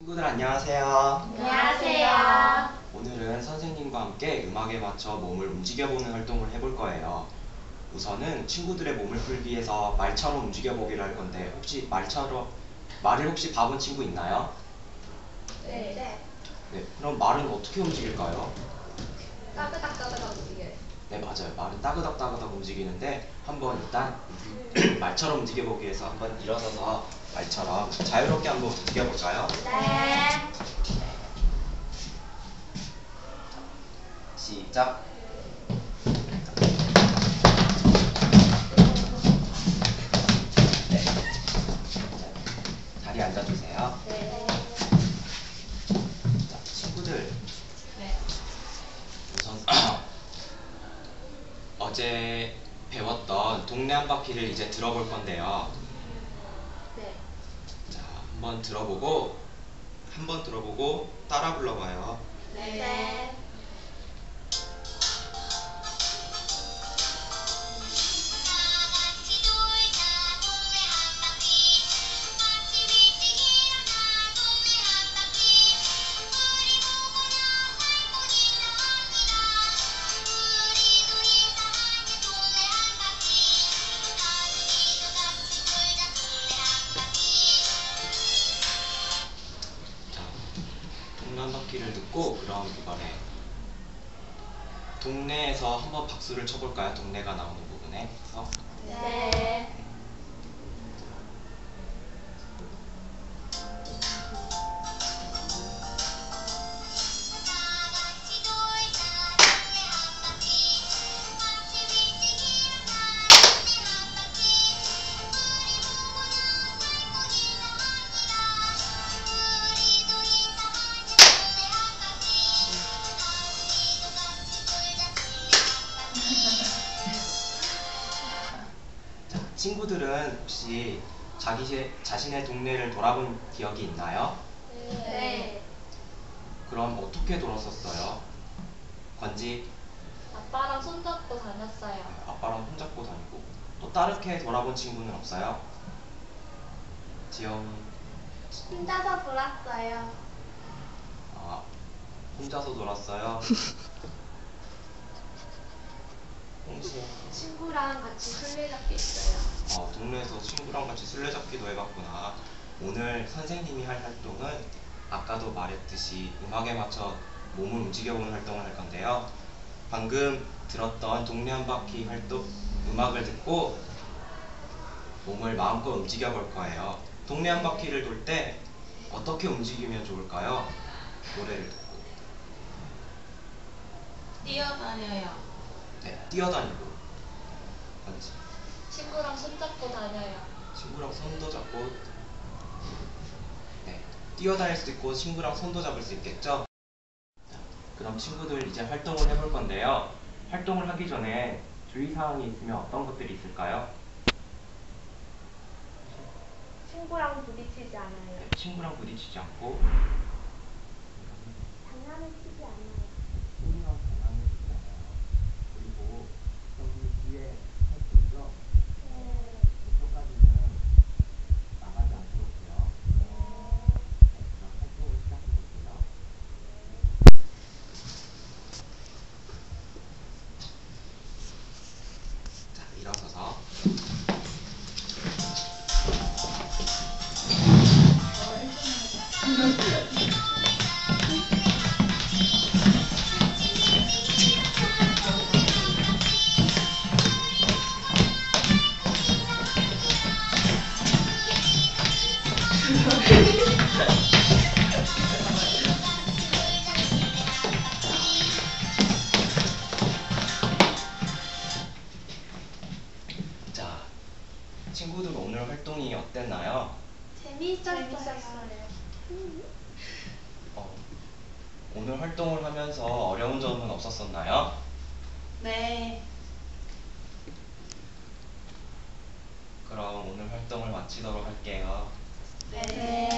친구들 안녕하세요. 안녕하세요. 오늘은 선생님과 함께 음악에 맞춰 몸을 움직여보는 활동을 해볼 거예요. 우선은 친구들의 몸을 풀기 위해서 말처럼 움직여보기를 할 건데 혹시 말처럼 말을 혹시 봐본 친구 있나요? 네. 네, 그럼 말은 어떻게 움직일까요? 움직여요. 네, 맞아요. 말은 따그닥 따그닥 움직이는데 한번 일단 말처럼 움직여보기 위해서 한번 일어서서 말처럼 자유롭게 한번 움직여볼까요? 네. 시작. 네. 자리에 앉아주세요. 네. 자, 친구들 네. 우선 어제 배웠던 동네 한 바퀴를 이제 들어볼 건데요. 네. 자, 한번 들어보고 한번 들어보고 따라 불러봐요. 네. 한 바퀴를 듣고 그럼 이번에 동네에서 한번 박수를 쳐볼까요? 동네가 나오는 부분에서 네. 자, 친구들은 혹시 자기 제- 자신의 동네를 돌아본 기억이 있나요? 네. 그럼 어떻게 돌았었어요? 건지 아빠랑 손잡고 다녔어요. 아빠랑 손잡고 다니고 또 다르게 돌아본 친구는 없어요? 지영이 혼자서 돌았어요. 아, 혼자서 놀았어요. 친구랑 같이 술래잡기 했어요. 어, 동네에서 친구랑 같이 술래잡기도 해봤구나. 오늘 선생님이 할 활동은 아까도 말했듯이 음악에 맞춰 몸을 움직여보는 활동을 할 건데요. 방금 들었던 동네 한 바퀴 활동 음악을 듣고 몸을 마음껏 움직여 볼 거예요. 동네 한 바퀴를 돌 때 어떻게 움직이면 좋을까요? 노래를 듣고 뛰어다녀요. 네, 뛰어다니고 뭔지 친구랑 손잡고 다녀요. 친구랑 손도 잡고 네 뛰어다닐 수도 있고 친구랑 손도 잡을 수 있겠죠? 자, 그럼 친구들 이제 활동을 해볼 건데요. 활동을 하기 전에 주의사항이 있으면 어떤 것들이 있을까요? 친구랑 부딪히지 않아요. 네, 친구랑 부딪히지 않고 장난을 치지 않아요. 재밌었어요. 어, 오늘 활동을 하면서 어려운 점은 없었었나요? 네. 그럼 오늘 활동을 마치도록 할게요. 네.